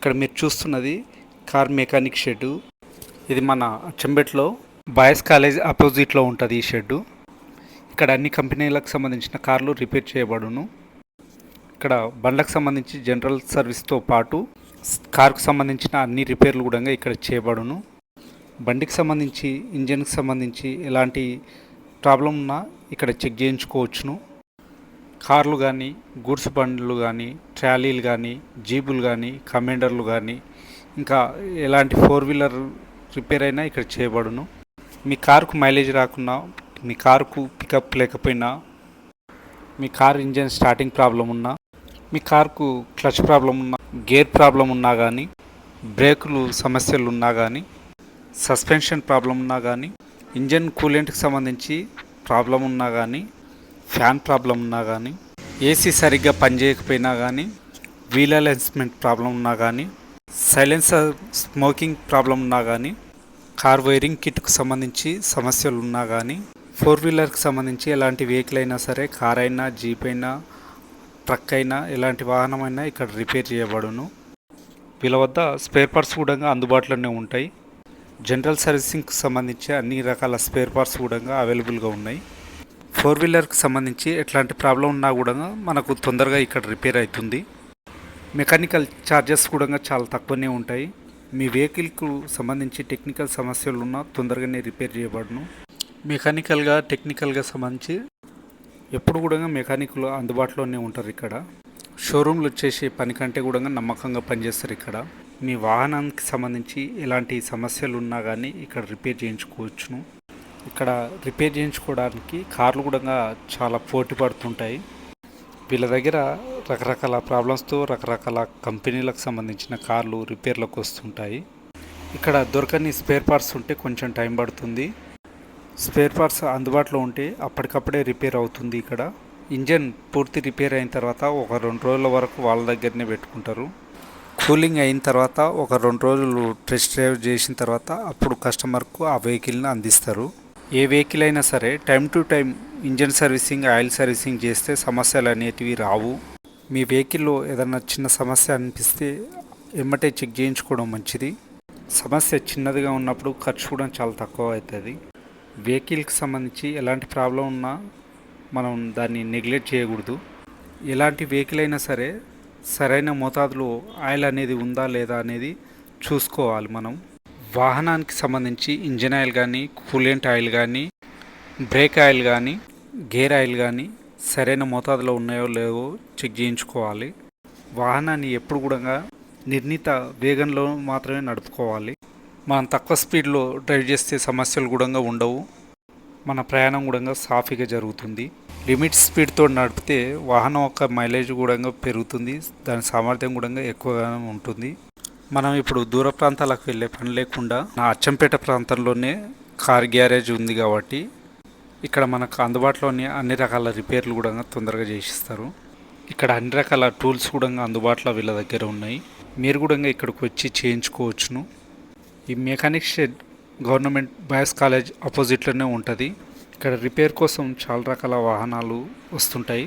ఇక్కడ మీరు చూస్తున్నది కార్ మెకానిక్ షెడ్డు. ఇది మన చెంబెట్లో బాయ్స్ కాలేజ్ ఆపోజిట్లో ఉంటుంది ఈ షెడ్డు. ఇక్కడ అన్ని కంపెనీలకు సంబంధించిన కార్లు రిపేర్ చేయబడును. ఇక్కడ బండ్లకు సంబంధించి జనరల్ సర్వీస్తో పాటు కార్కు సంబంధించిన అన్ని రిపేర్లు కూడా ఇక్కడ చేయబడును. బండికి సంబంధించి ఇంజన్కి సంబంధించి ఎలాంటి ప్రాబ్లం ఉన్నా ఇక్కడ చెక్ చేయించుకోవచ్చును. కార్లు కానీ గూడ్స్ బండ్లు కానీ ట్రాలీలు కానీ జీపులు కానీ కమాండర్లు కానీ ఇంకా ఎలాంటి ఫోర్ వీలర్ రిపేర్ అయినా ఇక్కడ చేయబడును. మీ కారుకు మైలేజ్ రాకున్నా మీ కారుకు పికప్ లేకపోయినా మీ కార్ ఇంజన్ స్టార్టింగ్ ప్రాబ్లం ఉన్నా మీ కార్కు క్లచ్ ప్రాబ్లం ఉన్నా గేర్ ప్రాబ్లం ఉన్నా కానీ బ్రేకులు సమస్యలు ఉన్నా కానీ సస్పెన్షన్ ప్రాబ్లం ఉన్నా కానీ ఇంజన్ కూలెంట్కి సంబంధించి ప్రాబ్లం ఉన్నా కానీ ఫ్యాన్ ప్రాబ్లం ఉన్నా కానీ ఏసీ సరిగ్గా పనిచేయకపోయినా కానీ వీల్ అలైన్స్మెంట్ ప్రాబ్లం ఉన్నా కానీ సైలెన్సర్ స్మోకింగ్ ప్రాబ్లం ఉన్నా కానీ కార్ వైరింగ్ కిట్కు సంబంధించి సమస్యలు ఉన్నా కానీ ఫోర్ వీలర్కి సంబంధించి ఎలాంటి వెహికల్ అయినా సరే కార్ అయినా జీప్ అయినా ట్రక్ అయినా ఎలాంటి వాహనమైనా ఇక్కడ రిపేర్ చేయబడును. వీళ్ళ వద్ద స్పేర్ పార్ట్స్ కూడా అందుబాటులోనే ఉంటాయి. జనరల్ సర్వీసింగ్కి సంబంధించి అన్ని రకాల స్పేర్ పార్ట్స్ కూడా అవైలబుల్గా ఉన్నాయి. ఫోర్ వీలర్కి సంబంధించి ఎట్లాంటి ప్రాబ్లం ఉన్నా కూడా మనకు తొందరగా ఇక్కడ రిపేర్ అవుతుంది. మెకానికల్ ఛార్జెస్ కూడా చాలా తక్కువనే ఉంటాయి. మీ వెహికల్కు సంబంధించి టెక్నికల్ సమస్యలు ఉన్నా తొందరగానే రిపేర్ చేయబడును. మెకానికల్గా టెక్నికల్గా సంబంధించి ఎప్పుడు కూడా మెకానిక్లు అందుబాటులోనే ఉంటారు ఇక్కడ. షోరూమ్లు వచ్చేసి పని కంటే కూడా నమ్మకంగా పనిచేస్తారు ఇక్కడ. మీ వాహనానికి సంబంధించి ఎలాంటి సమస్యలు ఉన్నా కానీ ఇక్కడ రిపేర్ చేయించుకోవచ్చును. ఇక్కడ రిపేర్ చేయించుకోవడానికి కార్లు కూడా చాలా పోటీ పడుతుంటాయి. వీళ్ళ దగ్గర రకరకాల ప్రాబ్లమ్స్తో రకరకాల కంపెనీలకు సంబంధించిన కార్లు రిపేర్లకు వస్తుంటాయి. ఇక్కడ దొరకని స్పేర్ పార్ట్స్ ఉంటే కొంచెం టైం పడుతుంది. స్పేర్ పార్ట్స్ అందుబాటులో ఉంటే అప్పటికప్పుడే రిపేర్ అవుతుంది ఇక్కడ. ఇంజన్ పూర్తి రిపేర్ అయిన తర్వాత ఒక రెండు రోజుల వరకు వాళ్ళ దగ్గరనే పెట్టుకుంటారు. కూలింగ్ అయిన తర్వాత ఒక రెండు రోజులు టెస్ట్ డ్రైవ్ చేసిన తర్వాత అప్పుడు కస్టమర్కు ఆ వెహికల్ని అందిస్తారు. ఏ వెహికల్ అయినా సరే time to time engine servicing oil servicing చేస్తే సమస్యలు అనేటివి రావు. మీ వెహికల్లో ఏదైనా చిన్న సమస్య అనిపిస్తే ఎమ్మటే చెక్ చేయించుకోవడం మంచిది. సమస్య చిన్నదిగా ఉన్నప్పుడు ఖర్చు కూడా చాలా తక్కువ అవుతుంది. వెహికల్కి సంబంధించి ఎలాంటి ప్రాబ్లం ఉన్నా మనం దాన్ని నెగ్లెక్ట్ చేయకూడదు. ఎలాంటి వెహికల్ అయినా సరే సరైన మోతాదులో ఆయిల్ అనేది ఉందా లేదా అనేది చూసుకోవాలి మనం. వాహనానికి సంబంధించి ఇంజిన్ ఆయిల్ కానీ కూలెంట్ ఆయిల్ కానీ బ్రేక్ ఆయిల్ కానీ గేర్ ఆయిల్ కానీ సరైన మోతాదులో ఉన్నాయో లేవో చెక్ చేయించుకోవాలి. వాహనాన్ని ఎప్పుడు కూడా నిర్ణీత వేగంలో మాత్రమే నడుపుకోవాలి. మనం తక్కువ స్పీడ్లో డ్రైవ్ చేస్తే సమస్యలు కూడా ఉండవు. మన ప్రయాణం కూడా సాఫీగా జరుగుతుంది. లిమిట్ స్పీడ్తో నడిపితే వాహనం యొక్క మైలేజ్ కూడా పెరుగుతుంది. దాని సామర్థ్యం కూడా ఎక్కువగా ఉంటుంది. మనం ఇప్పుడు దూర ప్రాంతాలకు వెళ్ళే పని లేకుండా నా అచ్చంపేట ప్రాంతంలోనే కార్ గ్యారేజ్ ఉంది కాబట్టి ఇక్కడ మనకు అందుబాటులోని అన్ని రకాల రిపేర్లు కూడా తొందరగా చేసిస్తారు. ఇక్కడ అన్ని రకాల టూల్స్ కూడా అందుబాటులో వీళ్ళ దగ్గర ఉన్నాయి. మీరు కూడా ఇక్కడికి వచ్చి చేయించుకోవచ్చును. ఈ mechanic shed government boys college ఆపోజిట్లోనే ఉంటుంది. ఇక్కడ రిపేర్ కోసం చాలా రకాల వాహనాలు వస్తుంటాయి.